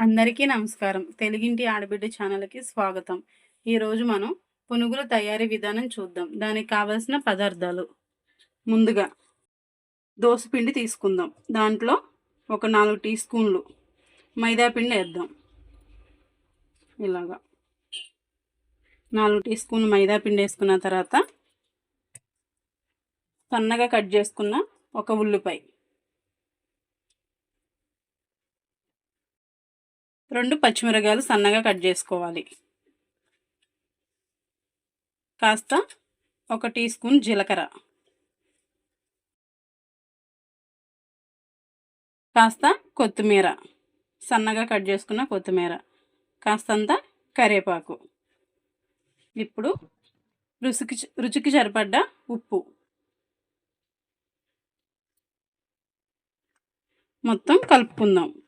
అందరికీ నమస్కారం. తెలుగింటి ఆడబిడ్డ ఛానల్కి స్వాగతం. ఈరోజు మనం పునుగుల తయారీ విధానం చూద్దాం. దానికి కావలసిన పదార్థాలు. ముందుగా దోసపిండి తీసుకుందాం. దాంట్లో ఒక నాలుగు టీ స్పూన్లు మైదాపిండి వేద్దాం. ఇలాగా. నాలుగు టీ స్పూన్లు మైదాపిండి వేసుకున్న తర్వాత సన్నగా కట్ చేసుకున్న ఒక ఉల్లిపాయ. రెండు పచ్చిమిరకాయలు సన్నగా కట్ చేసుకోవాలి. కాస్త ఒక టీ స్పూన్ జీలకర్ర. కాస్త కొత్తిమీర. సన్నగా కట్ చేసుకున్న కొత్తిమీర. కాస్తంత కరివేపాకు. ఇప్పుడు రుచికి రుచికి సరిపడ్డ ఉప్పు. మొత్తం కలుపుకుందాం.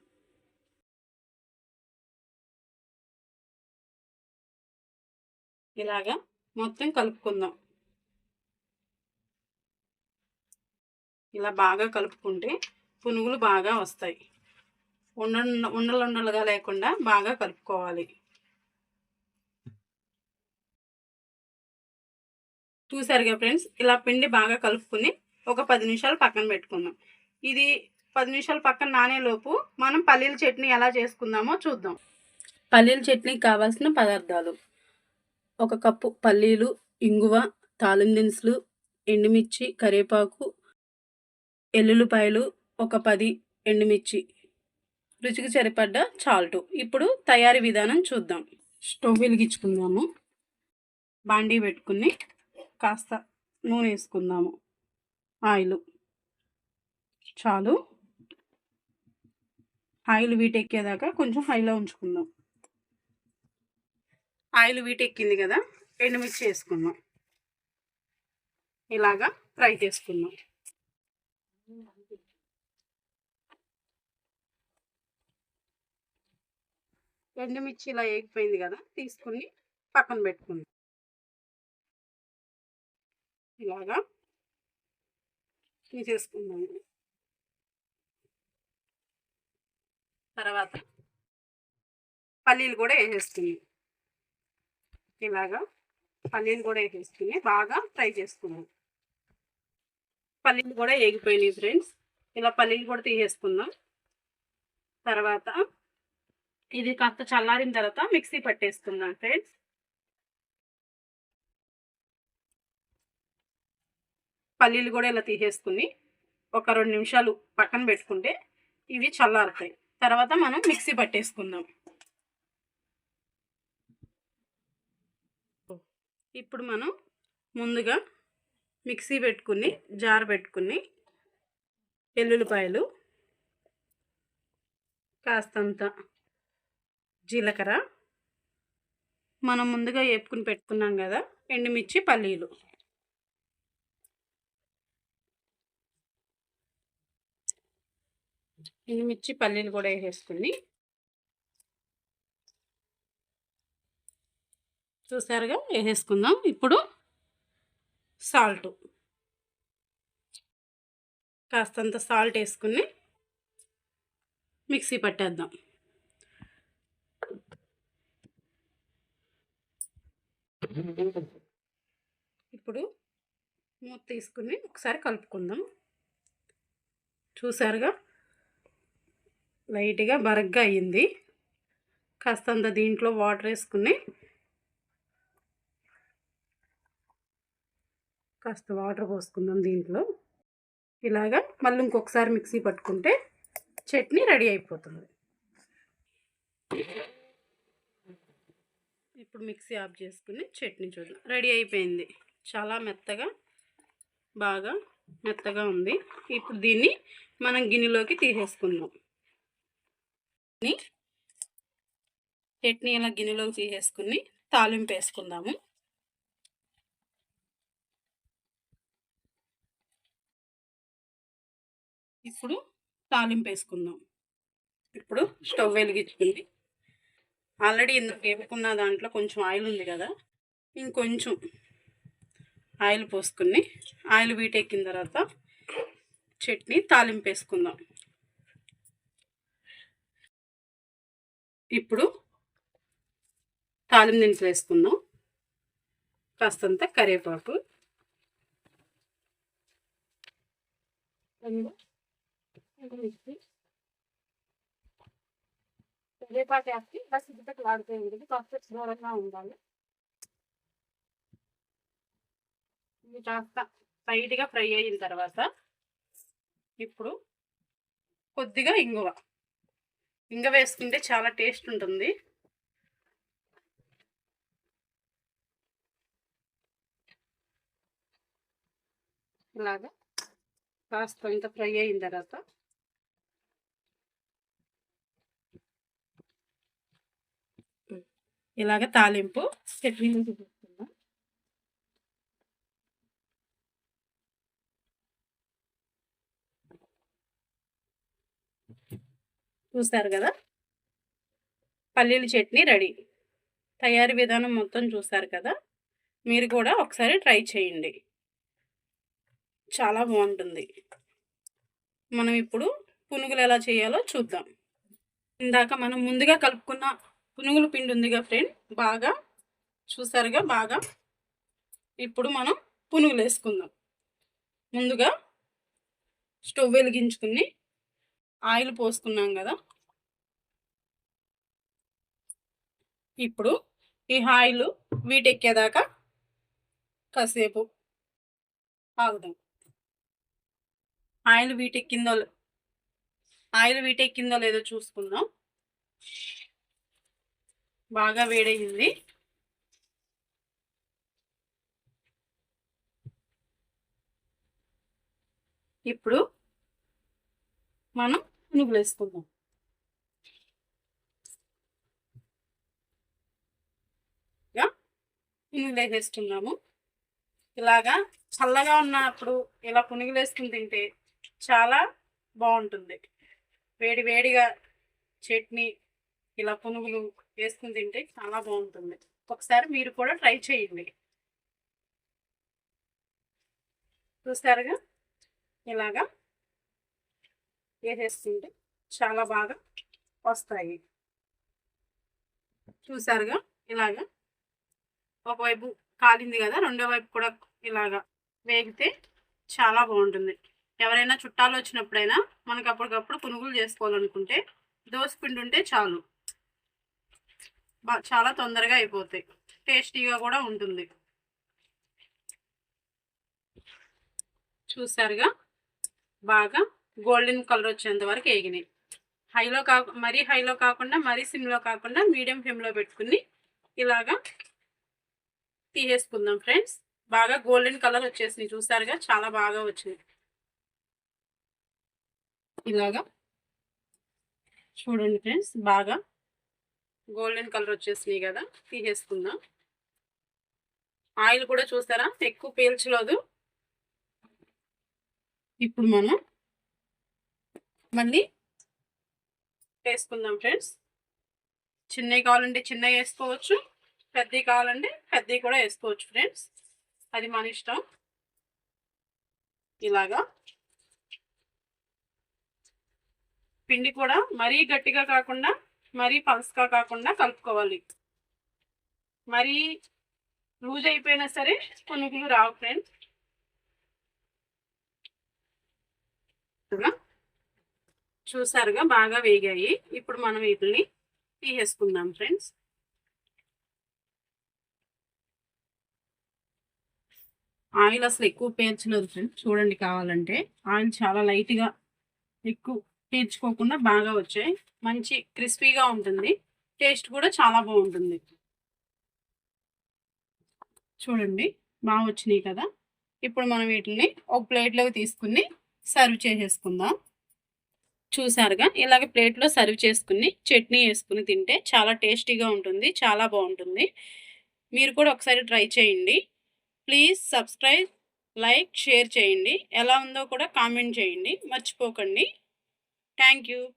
ఇలాగా మొత్తం కలుపుకుందాం. ఇలా బాగా కలుపుకుంటే పునుగులు బాగా వస్తాయి. ఉండ ఉండలు ఉండలుగా లేకుండా బాగా కలుపుకోవాలి. చూసారుగా ఫ్రెండ్స్ ఇలా పిండి బాగా కలుపుకుని ఒక పది నిమిషాలు పక్కన పెట్టుకుందాం. ఇది పది నిమిషాలు పక్కన నానేలోపు మనం పల్లీల చట్నీ ఎలా చేసుకుందామో చూద్దాం. పల్లీల చట్నీకి కావాల్సిన పదార్థాలు. ఒక కప్పు పల్లీలు ఇంగువ తాలిం దినుసులు ఎండుమిర్చి కరివేపాకు ఎల్లుల్లిపాయలు ఒక పది ఎండుమిర్చి. రుచికి సరిపడ్డ చాల్టు. ఇప్పుడు తయారీ విధానం చూద్దాం. స్టవ్ వెలిగించుకుందాము. బాండీ పెట్టుకుని కాస్త నూనె వేసుకుందాము. ఆయిల్. చాలు. ఆయిల్ వీటెక్కేదాకా కొంచెం హైలో ఉంచుకుందాం. ఆయిల్ వీటెక్కింది కదా ఎండుమిర్చి వేసుకుందాం. ఇలాగా ఫ్రై చేసుకుందాం. ఎండుమిర్చి ఇలా వేగిపోయింది కదా తీసుకుని పక్కన పెట్టుకుందాం. ఇలాగా తీసేసుకుందాం. తర్వాత పల్లీలు కూడా వేసేసుకుందాం. ఇలాగా పల్లీలు కూడా వేసేసుకుని బాగా ఫ్రై చేసుకుందాం. పల్లీలు కూడా వేగిపోయినాయి ఫ్రెండ్స్. ఇలా పల్లీలు కూడా తీసేసుకుందాం. తర్వాత ఇది కాస్త చల్లారిన తర్వాత మిక్సీ పట్టేసుకుందాం ఫ్రెండ్స్. పల్లీలు కూడా ఇలా తీసేసుకుని ఒక రెండు నిమిషాలు పక్కన పెట్టుకుంటే ఇవి చల్లారుతాయి. తర్వాత మనం మిక్సీ పట్టేసుకుందాం. ఇప్పుడు మనం ముందుగా మిక్సీ పెట్టుకుని జార్ పెట్టుకుని ఎల్లుల్లిపాయలు కాస్తంత జీలకర్ర. మనం ముందుగా వేపుకుని పెట్టుకున్నాం కదా ఎండుమిర్చి పల్లీలు. ఎండుమిర్చి పల్లీలు కూడా వేసేసుకుని చూసారుగా వేసేసుకుందాం ఇప్పుడు సాల్ట్. కాస్తంత సాల్ట్ వేసుకుని మిక్సీ పట్టేద్దాం. ఇప్పుడు మూత తీసుకుని ఒకసారి కలుపుకుందాం. చూసారుగా లైట్గా బరగ్గా అయ్యింది కాస్తంత దీంట్లో వాటర్ వేసుకుని కాస్త వాటర్ పోసుకుందాం దీంట్లో. ఇలాగా మళ్ళీ ఇంకొకసారి మిక్సీ పట్టుకుంటే చట్నీ రెడీ అయిపోతుంది. ఇప్పుడు మిక్సీ ఆఫ్ చేసుకుని చట్నీ చూద్దాం. రెడీ అయిపోయింది. చాలా మెత్తగా బాగా మెత్తగా ఉంది. ఇప్పుడు దీన్ని మనం గిన్నెలోకి తీసేసుకుందాం. చట్నీ ఇలా గిన్నెలోకి తీసేసుకుని తాలింపు వేసుకుందాము. ఇప్పుడు తాలింపు వేసుకుందాం ఇప్పుడు స్టవ్ వెలిగించుకుంది. ఆల్రెడీ ఇందుకు వేపుకున్న దాంట్లో కొంచెం ఆయిల్ ఉంది కదా? ఇంకొంచెం ఆయిల్ పోసుకుని ఆయిల్ వీటెక్కిన తర్వాత చట్నీ తాలింపు వేసుకుందాం ఇప్పుడు తాలింపు దినుసులు వేసుకుందాం. కాస్తంత కరివేపాకు. కరివేపాకు వేసి బస్ ఇంతకు వాడిపోయింది కాస్త దూరంగా ఉండాలి ఇది కాస్త లైట్గా ఫ్రై అయిన తర్వాత ఇప్పుడు కొద్దిగా ఇంగువ ఇంగ వేసుకుంటే చాలా టేస్ట్ ఉంటుంది ఇలాగా కాస్త ఇంత ఫ్రై అయిన తర్వాత ఇలాగ తాలింపు చట్నీ చూపిస్తున్నాం చూస్తారు కదా? పల్లీల చట్నీ రెడీ. తయారీ విధానం మొత్తం చూస్తారు కదా? మీరు కూడా ఒకసారి ట్రై చేయండి. చాలా బాగుంటుంది. మనం ఇప్పుడు పునుగులు ఎలా చేయాలో చూద్దాం. ఇందాక మనం ముందుగా కలుపుకున్న పునుగుల పిండి ఉందిగా ఫ్రెండ్. బాగా చూసారుగా బాగా. ఇప్పుడు మనం పునుగులు వేసుకుందాం ముందుగా స్టవ్ వెలిగించుకుని ఆయిల్ పోసుకున్నాం కదా. ఇప్పుడు ఈ ఆయిల్ వీటెక్కేదాకా కాసేపు ఆగుదాం. ఆయిల్ వీటెక్కిందో ఆయిల్ వీటెక్కిందో లేదో చూసుకుందాం. బాగా వేడయింది. ఇప్పుడు మనం పునుగులు వేసుకుందాం. పునుగులు వేసేస్తున్నాము ఇలాగా చల్లగా ఉన్నప్పుడు ఇలా పునుగులు వేసుకుని తింటే చాలా బాగుంటుంది. వేడి వేడిగా చట్నీ ఇలా పునుగులు వేసుకుని తింటే చాలా బాగుంటుంది. ఒకసారి మీరు కూడా ట్రై చేయండి. చూస్తారుగా ఇలాగా వేసేస్తుంటే చాలా బాగా వస్తాయి. చూసారుగా? ఇలాగా ఒకవైపు కాలింది కదా రెండో వైపు కూడా ఇలాగా వేగితే చాలా బాగుంటుంది. ఎవరైనా చుట్టాలు వచ్చినప్పుడైనా మనకు అప్పటికప్పుడు పునుగులు చేసుకోవాలనుకుంటే దోశ పిండి ఉంటే చాలు. చాలా తొందరగా అయిపోతాయి. టేస్టీగా కూడా ఉంటుంది. చూసారుగా? బాగా గోల్డెన్ కలర్ వచ్చేంత వరకు వేగినాయి హైలో కాకు మరీ హైలో కాకుండా మరీ సిమ్లో కాకుండా మీడియం ఫ్లేమ్లో పెట్టుకుని ఇలాగా తీసేసుకుందాం ఫ్రెండ్స్. బాగా గోల్డెన్ కలర్ వచ్చేసింది చూసారుగా? చాలా బాగా వచ్చింది ఇలాగా చూడండి ఫ్రెండ్స్. బాగా గోల్డెన్ కలర్ వచ్చేసినాయి కదా తీసేసుకుందాం. ఆయిల్ కూడా చూసారా? ఎక్కువ పీల్చలేదు. ఇప్పుడు మనం మళ్ళీ వేసుకుందాం ఫ్రెండ్స్. చిన్నవి కావాలంటే చిన్నవి వేసుకోవచ్చు పెద్దవి కావాలంటే పెద్దవి కూడా వేసుకోవచ్చు ఫ్రెండ్స్. అది మన ఇష్టం. ఇలాగా. పిండి కూడా మరీ గట్టిగా కాకుండా మరీ పల్స్గా కాకుండా కలుపుకోవాలి. మరీ లూజ్ అయిపోయినా సరే పునుగులు రావు ఫ్రెండ్స్. చూసారుగా బాగా వేగాయి. ఇప్పుడు మనం వీటిని తీసేసుకుందాం ఫ్రెండ్స్. ఆయిల్ అసలు ఎక్కువ పేర్చలేదు ఫ్రెండ్స్. చూడండి కావాలంటే. ఆయిల్ చాలా లైట్గా ఎక్కువ పీల్చుకోకుండా బాగా వచ్చాయి. మంచి క్రిస్పీగా ఉంటుంది. టేస్ట్ కూడా చాలా బాగుంటుంది. చూడండి బాగా వచ్చినాయి కదా. ఇప్పుడు మనం వీటిని ఒక ప్లేట్లోకి తీసుకుని సర్వ్ చేసేసుకుందాం. చూసారుగా? ఇలాగ ప్లేట్లో సర్వ్ చేసుకుని చట్నీ వేసుకుని తింటే చాలా టేస్టీగా ఉంటుంది చాలా బాగుంటుంది. మీరు కూడా ఒకసారి ట్రై చేయండి. ప్లీజ్ సబ్స్క్రైబ్ లైక్ షేర్ చేయండి. ఎలా ఉందో కూడా కామెంట్ చేయండి. మర్చిపోకండి. Thank you.